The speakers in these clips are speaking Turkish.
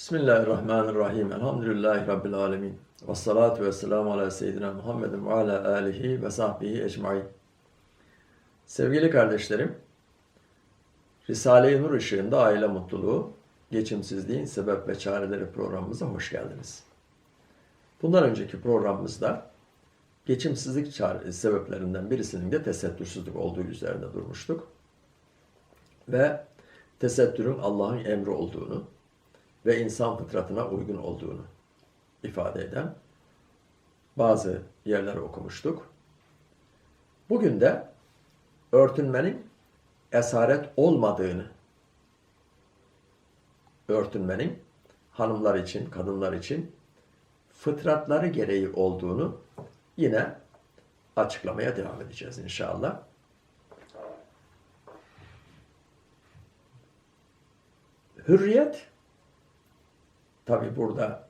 Bismillahirrahmanirrahim. Elhamdülillahi Rabbil alemin. Ve salatu ve selamu ala seyyidina Muhammedin ve ala alihi ve sahbihi ecmain. Sevgili kardeşlerim, Risale-i Nur ışığında aile mutluluğu, geçimsizliğin sebep ve çareleri programımıza hoş geldiniz. Bundan önceki programımızda geçimsizlik çare- sebeplerinden birisinin de tesettürsüzlük olduğu üzerinde durmuştuk. Ve tesettürün Allah'ın emri olduğunu, ve insan fıtratına uygun olduğunu ifade eden bazı yerleri okumuştuk. Bugün de örtünmenin esaret olmadığını, örtünmenin hanımlar için, kadınlar için fıtratları gereği olduğunu yine açıklamaya devam edeceğiz inşallah. Hürriyet Tabi burada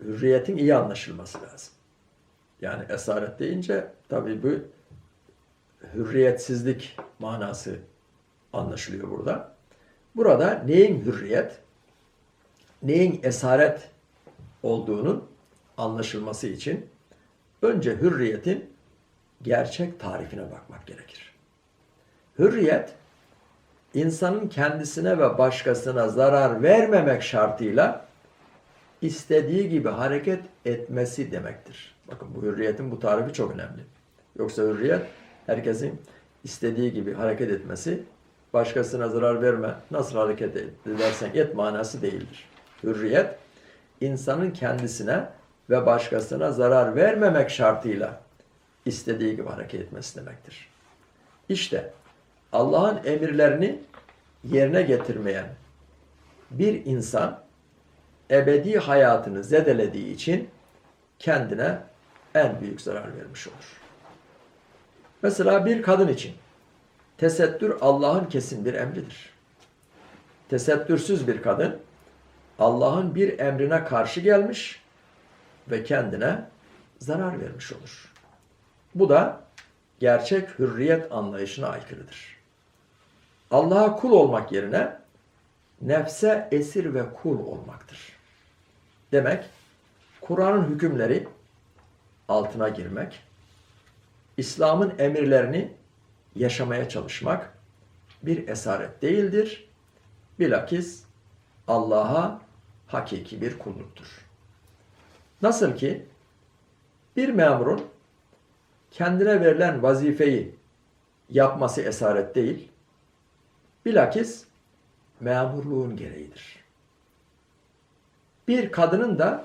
hürriyetin iyi anlaşılması lazım. Yani esaret deyince tabi bu hürriyetsizlik manası anlaşılıyor burada. Burada neyin hürriyet, neyin esaret olduğunun anlaşılması için önce hürriyetin gerçek tarifine bakmak gerekir. Hürriyet insanın kendisine ve başkasına zarar vermemek şartıyla istediği gibi hareket etmesi demektir. Bakın bu hürriyetin bu tarifi çok önemli. Yoksa hürriyet herkesin istediği gibi hareket etmesi, başkasına zarar verme, nasıl hareket edersen et manası değildir. Hürriyet, insanın kendisine ve başkasına zarar vermemek şartıyla istediği gibi hareket etmesi demektir. İşte Allah'ın emirlerini yerine getirmeyen bir insan ebedi hayatını zedelediği için kendine en büyük zarar vermiş olur. Mesela bir kadın için tesettür Allah'ın kesin bir emridir. Tesettürsüz bir kadın Allah'ın bir emrine karşı gelmiş ve kendine zarar vermiş olur. Bu da gerçek hürriyet anlayışına aykırıdır. Allah'a kul olmak yerine nefse esir ve kul olmaktır. Demek Kur'an'ın hükümleri altına girmek, İslam'ın emirlerini yaşamaya çalışmak bir esaret değildir. Bilakis Allah'a hakiki bir kulluktur. Nasıl ki bir memurun kendine verilen vazifeyi yapması esaret değil, bilakis memurluğun gereğidir. Bir kadının da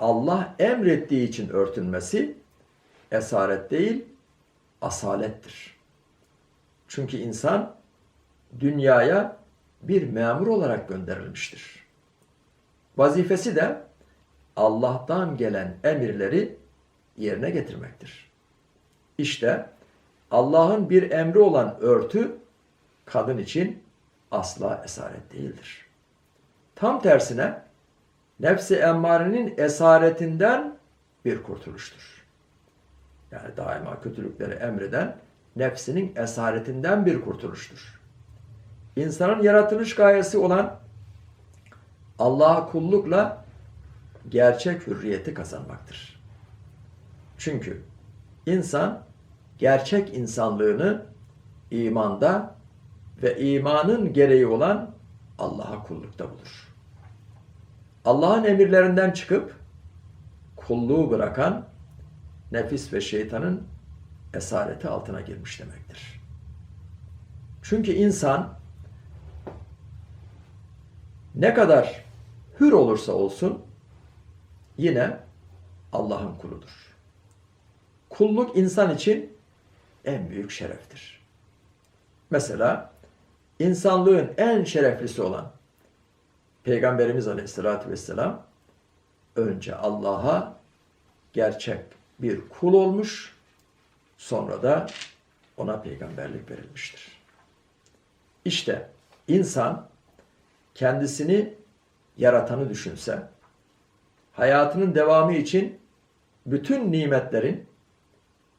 Allah emrettiği için örtünmesi esaret değil, asalettir. Çünkü insan dünyaya bir memur olarak gönderilmiştir. Vazifesi de Allah'tan gelen emirleri yerine getirmektir. İşte Allah'ın bir emri olan örtü kadın için asla esaret değildir. Tam tersine nefsi emmarenin esaretinden bir kurtuluştur. Yani daima kötülükleri emreden nefsinin esaretinden bir kurtuluştur. İnsanın yaratılış gayesi olan Allah'a kullukla gerçek hürriyeti kazanmaktır. Çünkü insan gerçek insanlığını imanda ve imanın gereği olan Allah'a kullukta bulur. Allah'ın emirlerinden çıkıp kulluğu bırakan nefis ve şeytanın esareti altına girmiş demektir. Çünkü insan ne kadar hür olursa olsun yine Allah'ın kuludur. Kulluk insan için en büyük şereftir. Mesela insanlığın en şereflisi olan Peygamberimiz Aleyhisselatü Vesselam önce Allah'a gerçek bir kul olmuş, sonra da ona peygamberlik verilmiştir. İşte insan kendisini yaratanı düşünse, hayatının devamı için bütün nimetlerin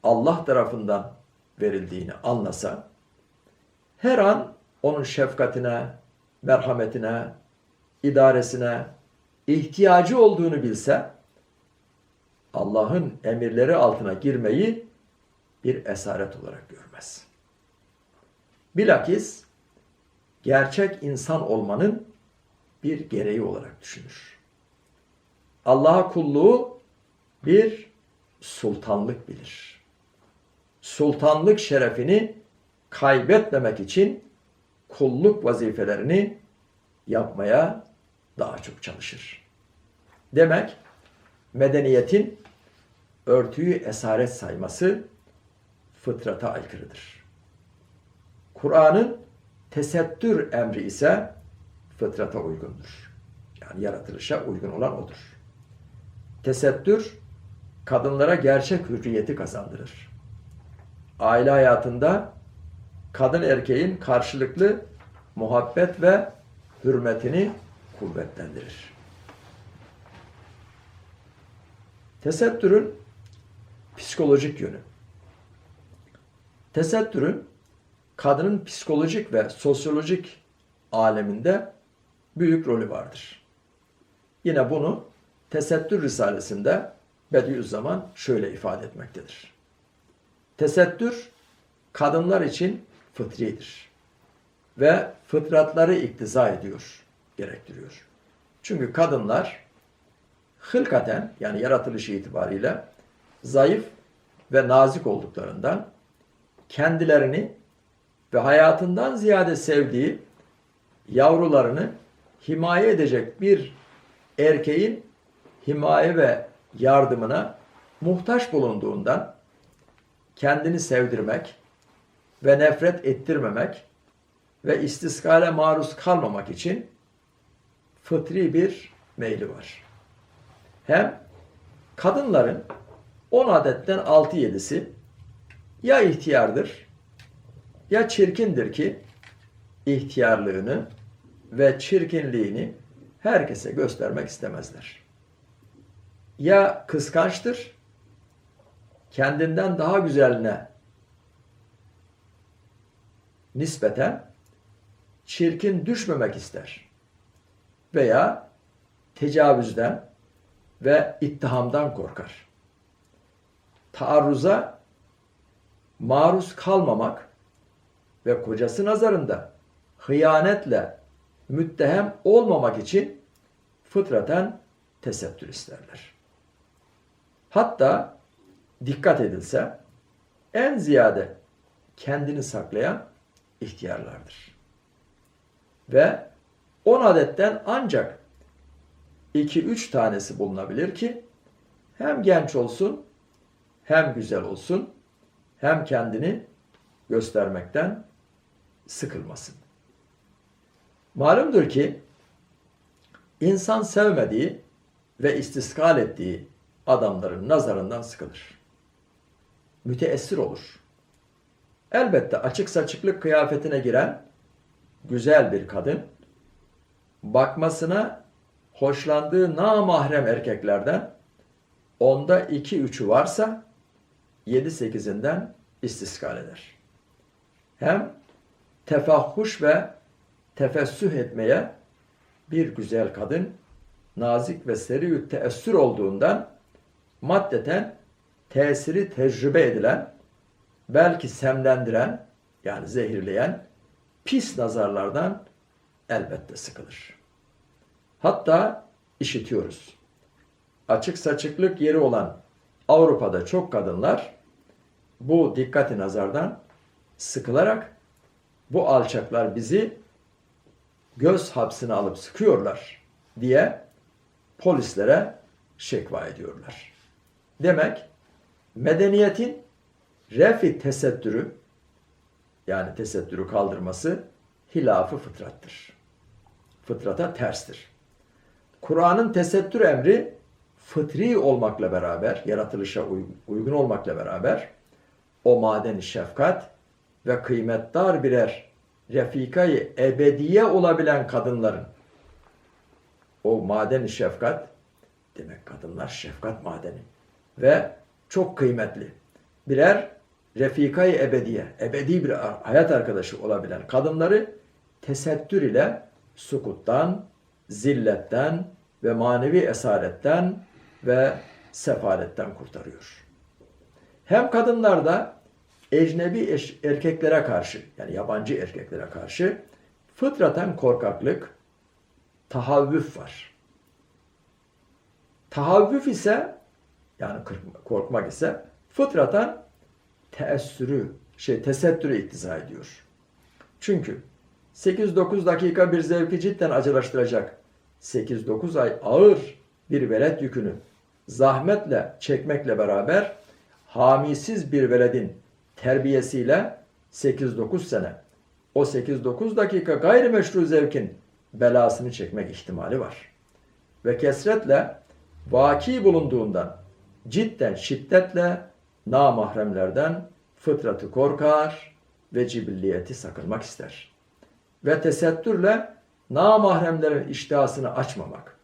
Allah tarafından verildiğini anlasa, her an onun şefkatine, merhametine, idaresine ihtiyacı olduğunu bilse Allah'ın emirleri altına girmeyi bir esaret olarak görmez. Bilakis gerçek insan olmanın bir gereği olarak düşünür. Allah'a kulluğu bir sultanlık bilir. Sultanlık şerefini kaybetmemek için kulluk vazifelerini yapmaya daha çok çalışır. Demek medeniyetin örtüyü esaret sayması fıtrata aykırıdır. Kur'an'ın tesettür emri ise fıtrata uygundur. Yani yaratılışa uygun olan odur. Tesettür kadınlara gerçek hürriyeti kazandırır. Aile hayatında kadın erkeğin karşılıklı muhabbet ve hürmetini kuvvetlendirir. Tesettürün psikolojik yönü. Tesettürün kadının psikolojik ve sosyolojik aleminde büyük rolü vardır. Yine bunu Tesettür Risalesi'nde Bediüzzaman şöyle ifade etmektedir. Tesettür kadınlar için fıtridir ve fıtratları iktiza ediyor, gerektiriyor. Çünkü kadınlar hılkaten yani yaratılışı itibariyle zayıf ve nazik olduklarından kendilerini ve hayatından ziyade sevdiği yavrularını himaye edecek bir erkeğin himaye ve yardımına muhtaç bulunduğundan kendini sevdirmek ve nefret ettirmemek ve istiskale maruz kalmamak için fıtri bir meyli var. Hem kadınların 10 adetten 6-7'si ya ihtiyardır ya çirkindir ki ihtiyarlığını ve çirkinliğini herkese göstermek istemezler. Ya kıskançtır, kendinden daha güzeline nispeten çirkin düşmemek ister. Veya tecavüzden ve ittihamdan korkar. Taarruza maruz kalmamak ve kocası nazarında hıyanetle müttehem olmamak için fıtraten tesettür isterler. Hatta dikkat edilse en ziyade kendini saklayan ihtiyarlardır. Ve 10 adetten ancak 2-3 tanesi bulunabilir ki hem genç olsun hem güzel olsun hem kendini göstermekten sıkılmasın. Malumdur ki insan sevmediği ve istiskal ettiği adamların nazarından sıkılır. Müteessir olur. Elbette açık saçıklık kıyafetine giren güzel bir kadın bakmasına hoşlandığı namahrem erkeklerden onda iki üçü varsa yedi sekizinden istiskal eder. Hem tefahhuş ve tefessüh etmeye bir güzel kadın nazik ve seri teessür olduğundan maddeten tesiri tecrübe edilen belki semlendiren yani zehirleyen pis nazarlardan elbette sıkılır. Hatta işitiyoruz. Açık saçıklık yeri olan Avrupa'da çok kadınlar bu dikkati nazardan sıkılarak bu alçaklar bizi göz hapsine alıp sıkıyorlar diye polislere şekva ediyorlar. Demek medeniyetin refi tesettürü yani tesettürü kaldırması hilafı fıtrattır. Fıtrata terstir. Kur'an'ın tesettür emri fıtri olmakla beraber, yaratılışa uygun olmakla beraber o maden şefkat ve kıymetdar birer refikayı ebediye olabilen kadınların o maden şefkat demek kadınlar şefkat madeni ve çok kıymetli birer refikayı ebediye, ebedi bir hayat arkadaşı olabilen kadınları tesettür ile sukuttan, zilletten ve manevi esaretten ve sefaletten kurtarıyor. Hem kadınlarda ecnebi eş- erkeklere karşı yani yabancı erkeklere karşı fıtraten korkaklık, tahavvüf var. Tahavvüf ise yani korkmak ise fıtraten teessürü, şey tesettürü iktiza ediyor. Çünkü 8-9 dakika bir zevki cidden acılaştıracak 8-9 ay ağır bir velet yükünü zahmetle çekmekle beraber hamisiz bir veledin terbiyesiyle 8-9 sene o 8-9 dakika gayrimeşru zevkin belasını çekmek ihtimali var. Ve kesretle vaki bulunduğundan cidden şiddetle namahremlerden fıtratı korkar ve cibilliyeti sakınmak ister. Ve tesettürle namahremlerin iştihasını açmamak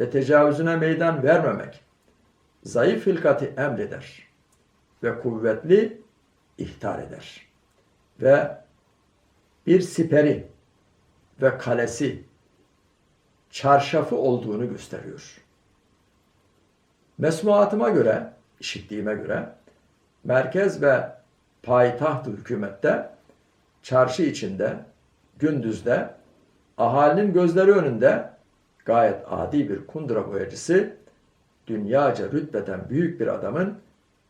ve tecavüzüne meydan vermemek zayıf hilkati emreder ve kuvvetli ihtar eder. Ve bir siperi ve kalesi çarşafı olduğunu gösteriyor. Mesmuatıma göre, işittiğime göre merkez ve payitaht hükümette çarşı içinde, gündüzde ahalinin gözleri önünde gayet adi bir kundura boyacısı dünyaca rütbeten büyük bir adamın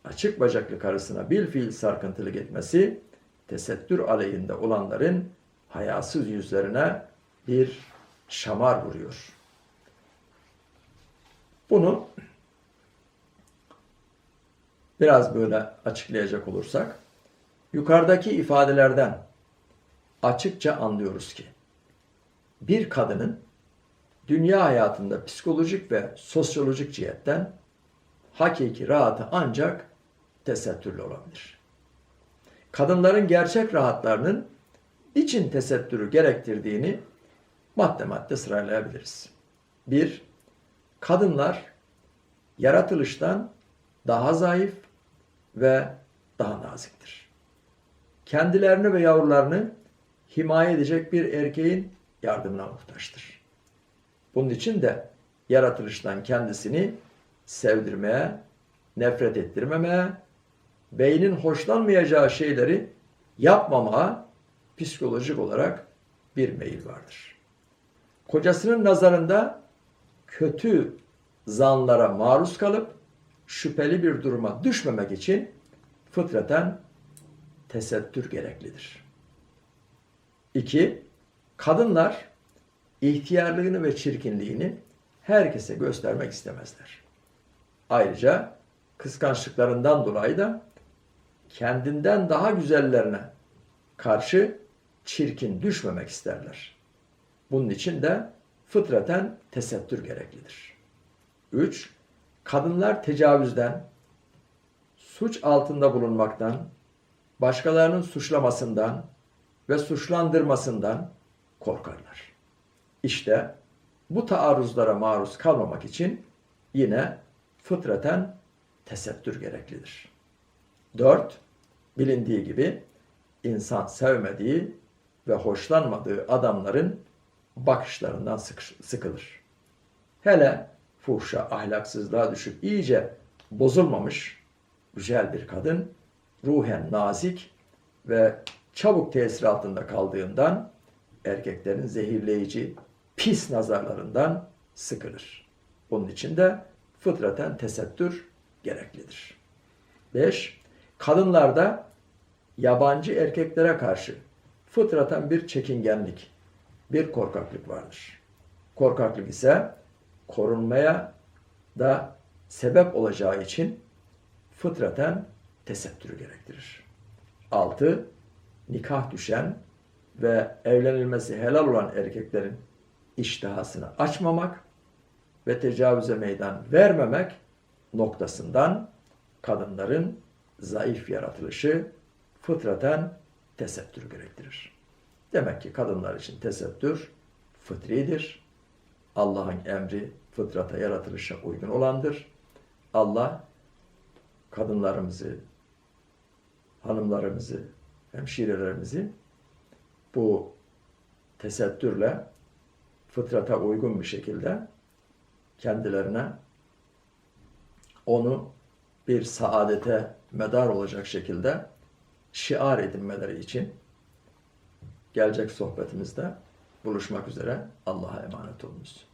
açık bacaklı karısına bil fiil sarkıntılık etmesi tesettür aleyhinde olanların hayasız yüzlerine bir şamar vuruyor. Bunu biraz böyle açıklayacak olursak yukarıdaki ifadelerden açıkça anlıyoruz ki bir kadının dünya hayatında psikolojik ve sosyolojik cihetten hakiki rahatı ancak tesettürlü olabilir. Kadınların gerçek rahatlarının için tesettürü gerektirdiğini madde madde sıralayabiliriz. Bir, kadınlar yaratılıştan daha zayıf ve daha naziktir. Kendilerini ve yavrularını himaye edecek bir erkeğin yardımına muhtaçtır. Bunun için de yaratılıştan kendisini sevdirmeye, nefret ettirmemeye, beynin hoşlanmayacağı şeyleri yapmamaya psikolojik olarak bir meyil vardır. Kocasının nazarında kötü zanlara maruz kalıp şüpheli bir duruma düşmemek için fıtraten tesettür gereklidir. 2. Kadınlar ihtiyarlığını ve çirkinliğini herkese göstermek istemezler. Ayrıca kıskançlıklarından dolayı da kendinden daha güzellerine karşı çirkin düşmemek isterler. Bunun için de fıtraten tesettür gereklidir. 3. Kadınlar tecavüzden, suç altında bulunmaktan, başkalarının suçlamasından ve suçlandırmasından korkarlar. İşte bu taarruzlara maruz kalmamak için yine fıtraten tesettür gereklidir. 4. Bilindiği gibi insan sevmediği ve hoşlanmadığı adamların bakışlarından sıkılır. Hele fuhşa, ahlaksızlığa düşüp iyice bozulmamış güzel bir kadın ruhen nazik ve çabuk tesir altında kaldığından erkeklerin zehirleyici, pis nazarlarından sıkılır. Bunun için de fıtraten tesettür gereklidir. 5. Kadınlarda yabancı erkeklere karşı fıtraten bir çekingenlik, bir korkaklık vardır. Korkaklık ise korunmaya da sebep olacağı için fıtraten tesettürü gerektirir. 6. Nikah düşen ve evlenilmesi helal olan erkeklerin iştihasını açmamak ve tecavüze meydan vermemek noktasından kadınların zayıf yaratılışı fıtraten tesettür gerektirir. Demek ki kadınlar için tesettür fıtridir. Allah'ın emri fıtrata yaratılışa uygun olandır. Allah kadınlarımızı, hanımlarımızı, hemşirelerimizi bu tesettürle fıtrata uygun bir şekilde kendilerine onu bir saadete medar olacak şekilde şiar edinmeleri için gelecek sohbetimizde buluşmak üzere Allah'a emanet olunuz.